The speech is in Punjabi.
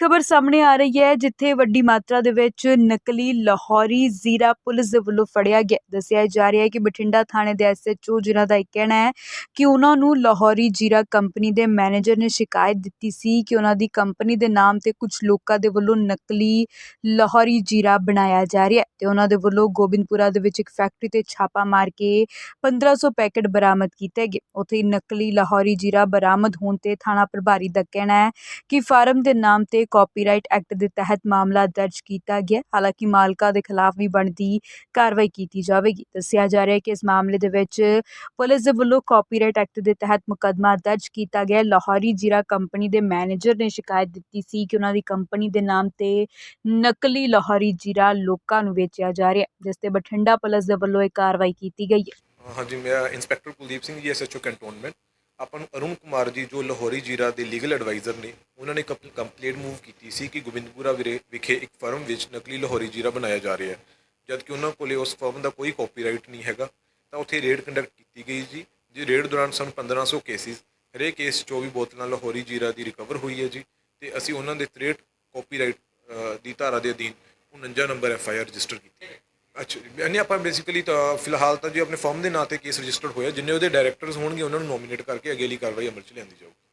ਖਬਰ ਸਾਹਮਣੇ ਆ ਰਹੀ ਹੈ, ਜਿੱਥੇ ਵੱਡੀ ਮਾਤਰਾ ਦੇ ਵਿੱਚ ਨਕਲੀ ਲਾਹੌਰੀ ਜ਼ੀਰਾ ਪੁਲਿਸ ਦੇ ਵੱਲੋਂ ਫੜਿਆ ਗਿਆ। ਦੱਸਿਆ ਜਾ ਰਿਹਾ ਹੈ ਕਿ ਬਠਿੰਡਾ ਥਾਣੇ ਦੇ ਐਸਐਚਓ ਜਿਨ੍ਹਾਂ ਦਾ ਇਹ ਕਹਿਣਾ ਹੈ ਕਿ ਉਹਨਾਂ ਨੂੰ ਲਾਹੌਰੀ ਜੀਰਾ ਕੰਪਨੀ ਦੇ ਮੈਨੇਜਰ ਨੇ ਸ਼ਿਕਾਇਤ ਦਿੱਤੀ ਸੀ ਕਿ ਉਹਨਾਂ ਦੀ ਕੰਪਨੀ ਦੇ ਨਾਮ ਤੇ ਕੁਝ ਲੋਕਾਂ ਦੇ ਵੱਲੋਂ ਨਕਲੀ ਲਾਹੌਰੀ ਜੀਰਾ ਬਣਾਇਆ ਜਾ ਰਿਹਾ ਹੈ ਤੇ ਉਹਨਾਂ ਦੇ ਵੱਲੋਂ ਗੋਬਿੰਦਪੁਰਾ ਦੇ ਵਿੱਚ ਇੱਕ ਫੈਕਟਰੀ ਤੇ ਛਾਪਾ ਮਾਰ ਕੇ 1500 ਪੈਕੇਟ ਬਰਾਮਦ ਕੀਤੇ ਗਏ। ਉੱਥੇ ਨਕਲੀ ਲਾਹੌਰੀ ਜੀਰਾ ਬਰਾਮਦ ਹੋਣ ਤੇ ਥਾਣਾ ਪ੍ਰਭਾਰੀ ਦਾ ਕਹਿਣਾ ਹੈ ਕਿ ਫਾਰਮ ਦੇ ਨਾਮ ਤੇ ਕਾਪੀਰਾਈਟ ਐਕਟ ਦੇ ਤਹਿਤ ਮਾਮਲਾ ਦਰਜ ਕੀਤਾ ਗਿਆ। ਹਾਲਾਂਕਿ ਮਾਲਕਾਂ ਦੇ ਖਿਲਾਫ ਵੀ ਬਣਦੀ ਕਾਰਵਾਈ ਕੀਤੀ ਜਾਵੇਗੀ। ਦੱਸਿਆ ਜਾ ਰਿਹਾ ਹੈ ਕਿ ਇਸ ਮਾਮਲੇ ਦੇ ਵਿੱਚ ਪੁਲਿਸ ਦੇ ਵੱਲੋਂ ਕਾਪੀਰਾਈਟ ਐਕਟ ਦੇ ਤਹਿਤ ਮੁਕੱਦਮਾ ਦਰਜ ਕੀਤਾ ਗਿਆ। ਲਾਹੌਰੀ ਜੀਰਾ ਕੰਪਨੀ ਦੇ ਮੈਨੇਜਰ ਨੇ ਸ਼ਿਕਾਇਤ ਦਿੱਤੀ ਸੀ ਕਿ ਉਹਨਾਂ ਦੀ ਕੰਪਨੀ ਦੇ ਨਾਮ ਤੇ ਨਕਲੀ ਲਾਹੌਰੀ ਜੀਰਾ ਲੋਕਾਂ ਨੂੰ ਵੇਚਿਆ ਜਾ ਰਿਹਾ ਜਿਸ ਤੇ ਬਠਿੰਡਾ ਪੁਲਿਸ ਦੇ ਵੱਲੋਂ ਇਹ ਕਾਰਵਾਈ ਕੀਤੀ ਗਈ ਹੈ। ਹਾਂਜੀ ਮੈਂ inspector Kuldeep Singh ji SHO cantonment ਆਪਾਂ ਨੂੰ ਅਰੁਣ ਕੁਮਾਰ ਜੀ, ਜੋ ਲਾਹੌਰੀ ਜੀਰਾ ਦੇ ਲੀਗਲ ਐਡਵਾਈਜ਼ਰ ਨੇ, ਉਹਨਾਂ ਨੇ ਕੰਪਲੇਂਟ ਮੂਵ ਕੀਤੀ ਸੀ ਕਿ ਗੋਬਿੰਦਪੁਰਾ ਵਿਰੇ ਵਿਖੇ ਇੱਕ ਫਰਮ ਵਿੱਚ ਨਕਲੀ ਲਾਹੌਰੀ ਜੀਰਾ ਬਣਾਇਆ ਜਾ ਰਿਹਾ ਹੈ। ਜਦ ਕਿ ਉਹਨਾਂ ਕੋਲੇ ਉਸ ਫਰਮ ਦਾ ਕੋਈ ਕਾਪੀਰਾਈਟ ਨਹੀਂ ਹੈਗਾ, ਤਾਂ ਉੱਥੇ ਰੇਡ ਕੰਡਕਟ ਕੀਤੀ ਗਈ ਜੀ। ਜੀ ਰੇਡ ਦੌਰਾਨ ਸਾਨੂੰ 1500 ਕੇਸਿਸ ਹਰੇਕ ਕੇਸ 'ਚ 24 ਬੋਤਲਾਂ ਲਾਹੌਰੀ ਜੀਰਾ ਦੀ ਰਿਕਵਰ ਹੋਈ ਹੈ ਜੀ। ਤੇ ਅਸੀਂ ਉਹਨਾਂ ਦੇ 63 ਕਾਪੀਰਾਈਟ ਦੀ ਧਾਰਾ ਦੇ ਅਧੀਨ 49 number F I R register ਕੀਤੀ ਅੱਛਾ ਜੀ। ਯਾਨੀ ਆਪਾਂ ਬੇਸਿਕਲੀ ਤਾਂ ਫਿਲਹਾਲ ਤਾਂ ਜੀ ਆਪਣੇ ਫਰਮ ਦੇ ਨਾਂ ਤੇ ਕੇਸ ਰਜਿਸਟਰਡ ਹੋਇਆ। ਜਿੰਨੇ ਉਹਦੇ ਡਾਇਰੈਕਟਰਸ ਹੋਣਗੇ, ਉਹਨਾਂ ਨੂੰ ਨੋਮੀਨੇਟ ਕਰਕੇ ਅਗੇਲੀ ਕਾਰਵਾਈ ਅਮਲ 'ਚ ਲਿਆਂਦੀ ਜਾਊਗੀ।